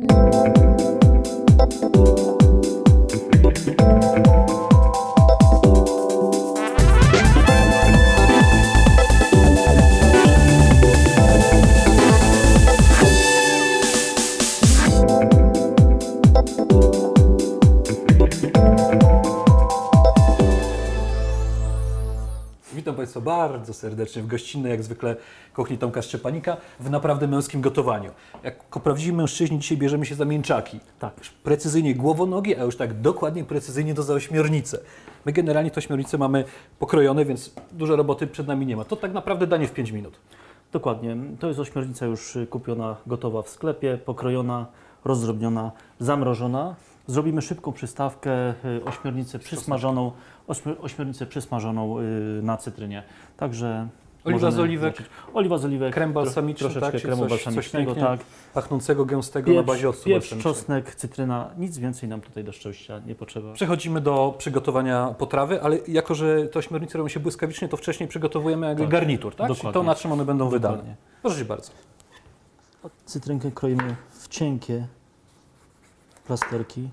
Thank you. Witam Państwa bardzo serdecznie w gościnnej, jak zwykle, kuchni Tomka Szczepanika w naprawdę męskim gotowaniu. Jako prawdziwi mężczyźni dzisiaj bierzemy się za mięczaki. Tak. Już precyzyjnie głowonogi, a już tak dokładnie precyzyjnie to za ośmiornicę. My generalnie te ośmiornice mamy pokrojone, więc dużo roboty przed nami nie ma. To tak naprawdę danie w 5 minut. Dokładnie. To jest ośmiornica już kupiona, gotowa w sklepie, pokrojona, rozdrobniona, zamrożona. Zrobimy szybką przystawkę, y, ośmiornicę przysmażoną, ośmi- ośmiornicę przysmażoną y, na cytrynie. Także Oliwa z oliwek. zacząć. Oliwa z oliwek, Krem balsamiczny, troszeczkę tak? Kremu coś- coś balsamicznego, pięknie tak. Pachnącego, gęstego na bazie Pieprz, octu pieprz czosnek, cytryna, nic więcej nam tutaj do szczęścia nie potrzeba. Przechodzimy do przygotowania potrawy, ale jako, że te ośmiornice robią się błyskawicznie, to wcześniej przygotowujemy jakby Tak, garnitur, tak? Czyli to, dokładnie. na czym one będą wydane. Dokładnie. Proszę Cię bardzo. Cytrynkę kroimy w cienkie plasterki.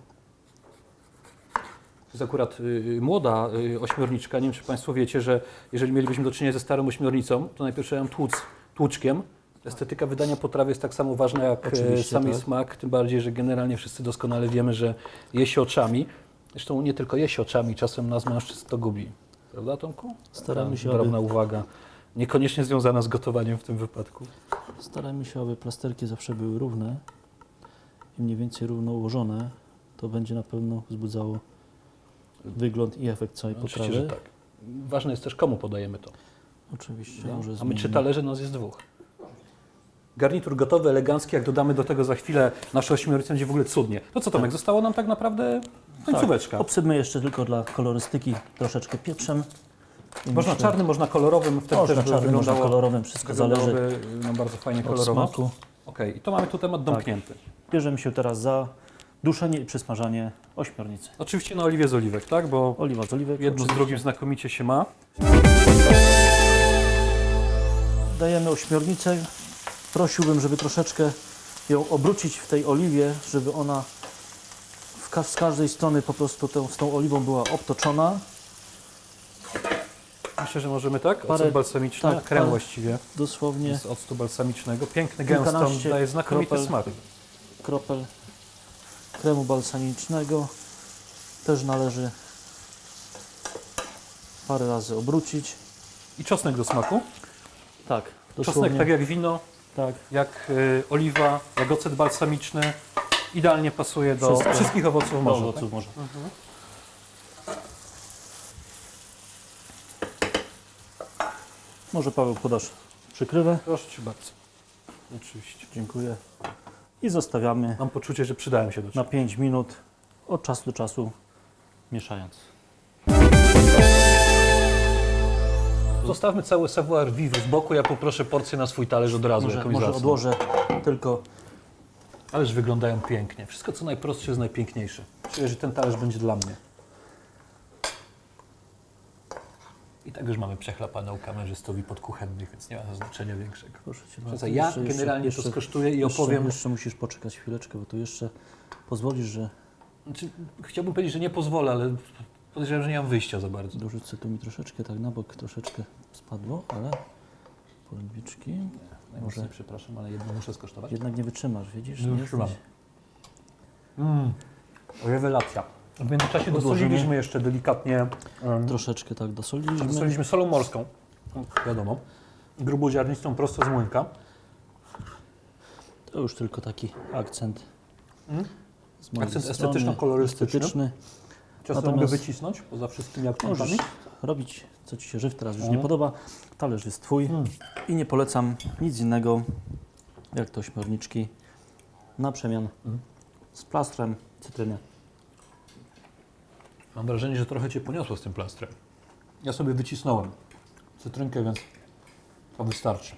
To jest akurat y, młoda y, ośmiorniczka. Nie wiem, czy Państwo wiecie, że jeżeli mielibyśmy do czynienia ze starą ośmiornicą, to najpierw trzeba ją tłuc tłuczkiem. Estetyka wydania potrawy jest tak samo ważna jak e, Oczywiście, sam tak. smak, tym bardziej, że generalnie wszyscy doskonale wiemy, że je się oczami. Zresztą nie tylko je się oczami, czasem nas mężczyzn to gubi. Prawda, Tomku? Staramy Ta się, drobna aby- uwaga. Niekoniecznie związana z gotowaniem w tym wypadku. Starajmy się, aby plasterki zawsze były równe i mniej więcej równo ułożone. To będzie na pewno wzbudzało wygląd i efekt całej Oczywiście, potrawy. że tak. Ważne jest też, komu podajemy to. Oczywiście, No, może a my trzy talerze, nas jest dwóch. Garnitur gotowy, elegancki, jak dodamy do tego za chwilę naszą ośmiornicę, będzie w ogóle cudnie. To co Tomek, zostało nam tak naprawdę końcóweczka. Obsypmy jeszcze tylko dla kolorystyki troszeczkę pieprzem. I Można myślę- czarnym, można kolorowym, wtedy Można też czarnym, można kolorowym, wszystko zależy nam bardzo fajnie kolorowo. Okej, i to mamy tu temat domknięty. Bierzemy się teraz za duszenie i przysmażanie ośmiornicy. Oczywiście na oliwie z oliwek, tak? Bo Oliwa z oliwek. jedno z oczywiście. drugim znakomicie się ma. Dajemy ośmiornicę. Prosiłbym, żeby troszeczkę ją obrócić w tej oliwie, żeby ona w ka- z każdej strony po prostu tą, z tą oliwą była obtoczona. Myślę, że możemy tak? Parę- Ocet balsamiczny, tak, krem parę- właściwie Dosłownie z octu balsamicznego. Piękny Kilkanaście daje znakomity kropel. smak. Kropel kremu balsamicznego. Też należy parę razy obrócić. I czosnek do smaku. Tak, Czosnek dosłownie. tak jak wino, tak. jak y, oliwa, jak ocet balsamiczny. Idealnie pasuje do Wszystko. wszystkich owoców Do morza. owoców morza. Może Paweł podasz przykrywę. Tak? Proszę Cię bardzo. Oczywiście. Dziękuję. I zostawiamy Mam poczucie, że przydałem się do na czegoś. 5 minut od czasu do czasu mieszając. Zostawmy cały savoir vivre z boku. Ja poproszę porcję na swój talerz od razu. Może, jakąś może zacną. odłożę tylko Ależ wyglądają pięknie. Wszystko co najprostsze jest najpiękniejsze. Czuję, że ten talerz będzie dla mnie. I tak już mamy przechlapane u kamerzystowi podkuchennych, więc nie ma to znaczenia większego. Proszę Cię bardzo. ja Jeszcze- generalnie jeszcze- to skosztuję i jeszcze, opowiem. Jeszcze musisz poczekać chwileczkę, bo tu jeszcze pozwolisz, że Znaczy, chciałbym powiedzieć, że nie pozwolę, ale podejrzewam, że nie mam wyjścia za bardzo. dorzucę tu mi troszeczkę tak na bok, troszeczkę spadło, ale polędwiczki. Najmocniej przepraszam, ale jedno muszę skosztować. Jednak nie wytrzymasz, widzisz? Nie Nie wytrzymam. jesteś- Mm, rewelacja. W międzyczasie Odłożymy. dosoliliśmy jeszcze delikatnie, Troszeczkę tak dosoliliśmy. dosoliliśmy solą morską, wiadomo, gruboziarnistą prosto z młynka. To już tylko taki akcent. Mm. Z mojej Akcent strony, estetyczno-kolorystyczny. estetyczny. Czasem Natomiast- mogę wycisnąć poza wszystkimi Możesz akcentami. robić, co Ci się żyw teraz już Mhm. nie podoba. Talerz jest Twój Mm. i nie polecam nic innego, jak to ośmiorniczki na przemian Mm. z plastrem cytryny. Mam wrażenie, że trochę Cię poniosło z tym plastrem. Ja sobie wycisnąłem cytrynkę, więc to wystarczy.